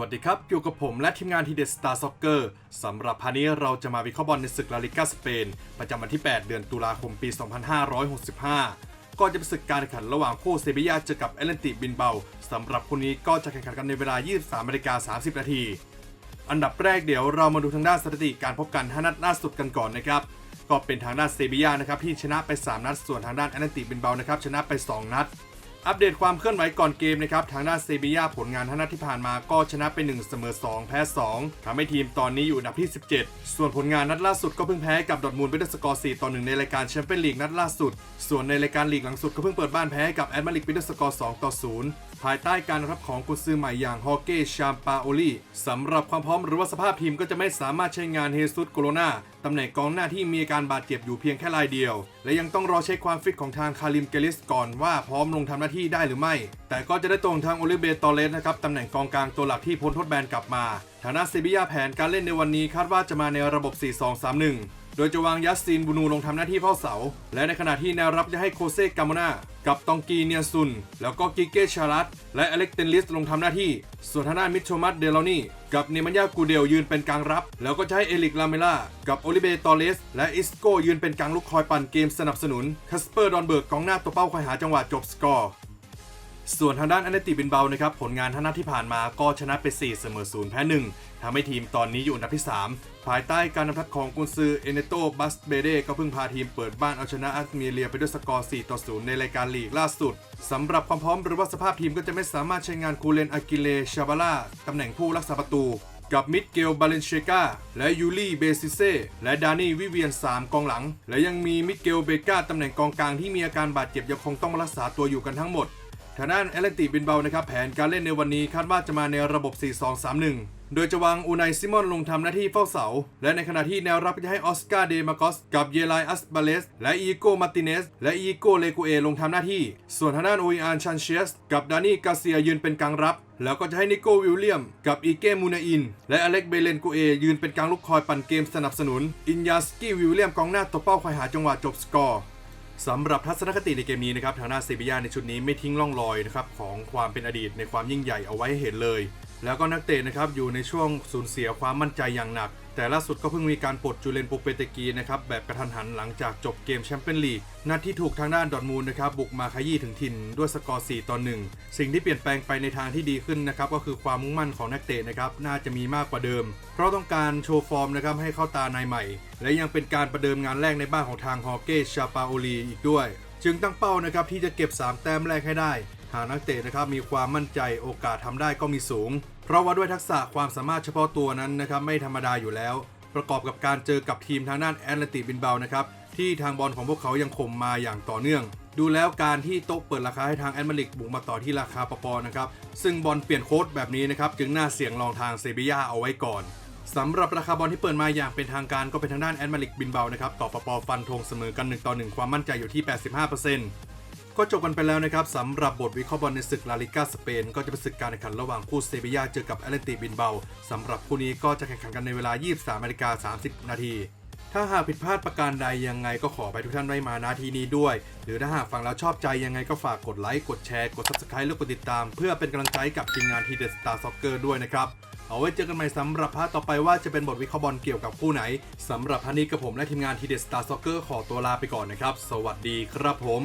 วัสดีครับ อยู่กับผมและทีมงานทีเด็ดสตาร์ซ็อกเกอร์สำหรับพาร์ทนี้เราจะมาวิเคราะห์บอลในศึกลาลิก้าสเปน ประจำวันที่ 8 เดือนตุลาคมปี 2565ก็จะเป็นศึกการแข่งขันระหว่างคู่เซบียาเจอกับเอเลนติบินเบาสำหรับคู่นี้ก็จะแข่งขันกันในเวลา 23นาฬิกา30 นาที อันดับแรกเดี๋ยวเรามาดูทางด้านสถิติการพบกัน5นัดล่าสุดกันก่อนนะครับ ก็เป็นทางด้านเซบียานะครับที่ชนะไป 3 นัด ส่วนทางด้านแอเลนติบินเบานะครับชนะไป 2 นัด อัปเดตความเคลื่อนไหวก่อนเกมนะครับ ทางด้านเซบียาผลงานทั้งนัดที่ผ่านมาก็ชนะไป1เสมอ 2 แพ้ 2ทำให้ทีมตอนนี้อยู่อันดับที่ 17 ส่วนผลงานนัดล่าสุดก็เพิ่งแพ้กับดอทมูลไปด้วยสกอร์ 4 ต่อ 1 ในรายการแชมเปี้ยนลีกนัดล่าสุด ส่วนในรายการลีกหลังสุดก็เพิ่งเปิดบ้านแพ้กับแอดมาริกไปด้วยสกอร์ 2 ต่อ 0 ภายใต้การรับของกุนซือใหม่อย่างฮอเก้ชามปาโอลีสำหรับความพร้อมหรือว่าสภาพทีมก็จะไม่สามารถใช้งานเฮซุสโกโลนาตำแหน่งกองหน้าที่มีอาการบาดเจ็บอยู่เพียงแค่รายเดียว และยังต้องรอเช็คความฟิตของทางคาริมเกลิสก่อนว่าพร้อมลงทำหน้าที่ได้หรือไม่ แต่ก็จะได้ตรงทางโอลิเบตอเลสนะครับตำแหน่งกองกลางตัวหลักที่พ้นทษแบนกลับมาทางด้านเซบียาแผนการเล่นในวันนี้คาดว่าจะมาในระบบ 4-2-3-1 โดยจะวางยัสซินบูนูลงทำหน้าที่เฝ้าเสา และในขณะที่แนวรับจะให้โคเซกาโมนากับตองกีเนียซุน แล้วก็กิเกชารัตและอเล็กเทนลิสลงทำหน้าที่ ส่วนทางด้านมิชโชมัสเดลนี่กับเนมันยากูเดลยืนเป็นกลางรับ แล้วก็ให้เอลิกลาเมล่ากับโอลิเบตอเลส และอิสโกยืนเป็นกลางลุกคอยปั่นเกมสนับสนุนคัสเปอร์ดอนเบิร์กกองหน้าตัวเป้าคอยหาจังหวะจบสกอร์ ส่วนทางด้านอเนติบินเบานะครับผลงานทั้งนัดที่ผ่านมาก็ชนะไป 4 เสมอ0แพ้1ทำให้ทีมตอนนี้อยู่อันดับที่ 3 ภายใต้การนำทัพของกุนซือเอเนโตบัสเบเดก็เพิ่งพาทีมเปิดบ้านเอาชนะอัสเมีเรียไปด้วยสกอร์ 4 ต่อ 0 ในรายการลีกล่าสุดสำหรับความพร้อมหรือว่าสภาพทีมก็จะไม่สามารถใช้งานคูเลนอากิเลชาบาล่าตำแหน่งผู้รักษาประตูกับมิดเกลบาเลนเชกาและยูรี่เบซิเซและดานี่วิเวียน 3 กองหลัง และยังมีมิดเกลเบกาตำแหน่งกองกลางที่มีอาการบาดเจ็บยังคงต้องรักษาตัวอยู่กันทั้งหมด ทางด้านแอตเลนติบินเบานะครับแผนการเล่นในวันนี้คาดว่าจะมาในระบบ 4-2-3-1 โดยจะวางอูไนซิมอนลงทำหน้าที่เฝ้าเสา และในขณะที่แนวรับจะให้ออสการ์เดมาโกสกับเยลายอัสบาเลสและอีโกมาติเนสและอีโกเลกูเอลงทำหน้าที่ ส่วนทางด้านโออิอานชันเชสกับดานี่กาเซียยืนเป็นกลางรับ แล้วก็จะให้นิโกวิลเลียม กับอีเกมูนาอิน และอเล็กเบเลนกูเอยืนเป็นกลางลูกคอยปั่นเกมสนับสนุน อินยาสกี้วิลเลียมกองหน้าตัวเป้าคอยหาจังหวะจบสกอร์ สำหรับทัศนคติในเกมนี้นะครับทางด้านเซบียาในชุดนี้ไม่ทิ้งร่องรอยนะครับของความเป็นอดีตในความยิ่งใหญ่เอาไว้ให้เห็นเลย แล้วก็นักเตะนะครับอยู่ในช่วงสูญเสียความมั่นใจอย่างหนัก แต่ล่าสุดก็เพิ่งมีการปลดจูเลนโปเปเตกีนะครับแบบกระทันหันหลังจากจบเกมแชมเปี้ยนลีกนัดที่ถูกทางด้านดอทมูลนะครับบุกมาขยี้ถึงถิ่นด้วยสกอร์ 4 ต่อ 1 สิ่งที่เปลี่ยนแปลงไปในทางที่ดีขึ้นนะครับก็คือความมุ่งมั่นของนักเตะนะครับน่าจะมีมากกว่าเดิม เพราะต้องการโชว์ฟอร์มนะครับให้เข้าตานายใหม่ และยังเป็นการประเดิมงานแรกในบ้านของทางฮอเก้ชาปาโอลีอีกด้วย จึงตั้งเป้านะครับที่จะเก็บ 3 แต้มแรกให้ได้ หากนักเตะนะครับมีความมั่นใจโอกาสทำได้ก็มีสูง เพราะว่าด้วยทักษะความสามารถเฉพาะตัวนั้นนะครับไม่ธรรมดาอยู่แล้ว ประกอบกับการเจอกับทีมทางด้านแอตเลติกบินเบานะครับที่ทางบอลของพวกเขายังคมมาอย่างต่อเนื่อง ดูแล้วการที่โต๊ะเปิดราคาให้ทางแอตมาริกบุกมาต่อที่ราคาปปอนะครับซึ่งบอลเปลี่ยนโค้ดแบบนี้นะครับจึงน่าเสี่ยงลองทางเซบียาเอาไว้ก่อนสำหรับราคาบอลที่เปิดมาอย่างเป็นทางการก็เป็นทางด้านแอดมาริกบินเบานะครับต่อปปฟันธงเสมอกัน1ต่อ1ความมั่นใจอยู่ที่ 85% ก็จบกันไปแล้วนะครับสำหรับบทวิเคราะห์บอลในศึกลาลิก้าสเปน ก็จะเป็นศึกการแข่งขันระหว่างคู่เซบียาเจอกับแอตเลติบินเบาสำหรับคู่นี้ก็จะแข่งขันกันในเวลา 23นาฬิกา30 นาทีถ้าหากผิดพลาดประการใดยังไงก็ขอไปทุกท่านได้มานาทีนี้ด้วย หรือถ้าหากฟังแล้วชอบใจยังไงก็ฝากกดไลค์ กดแชร์ กด subscribe และกดติดตาม เพื่อเป็นกำลังใจกับทีมงานทีเดสตาร์ซ็อกเกอร์ด้วยนะครับ เอาไว้เจอกันใหม่สำหรับพาร์ทต่อไปว่าจะเป็นบทวิเคราะห์บอลเกี่ยวกับคู่ไหนสำหรับพาร์ทนี้กับผมและทีมงานทีเดสตาร์ซ็อกเกอร์ขอตัวลาไปก่อนนะครับ สวัสดีครับผม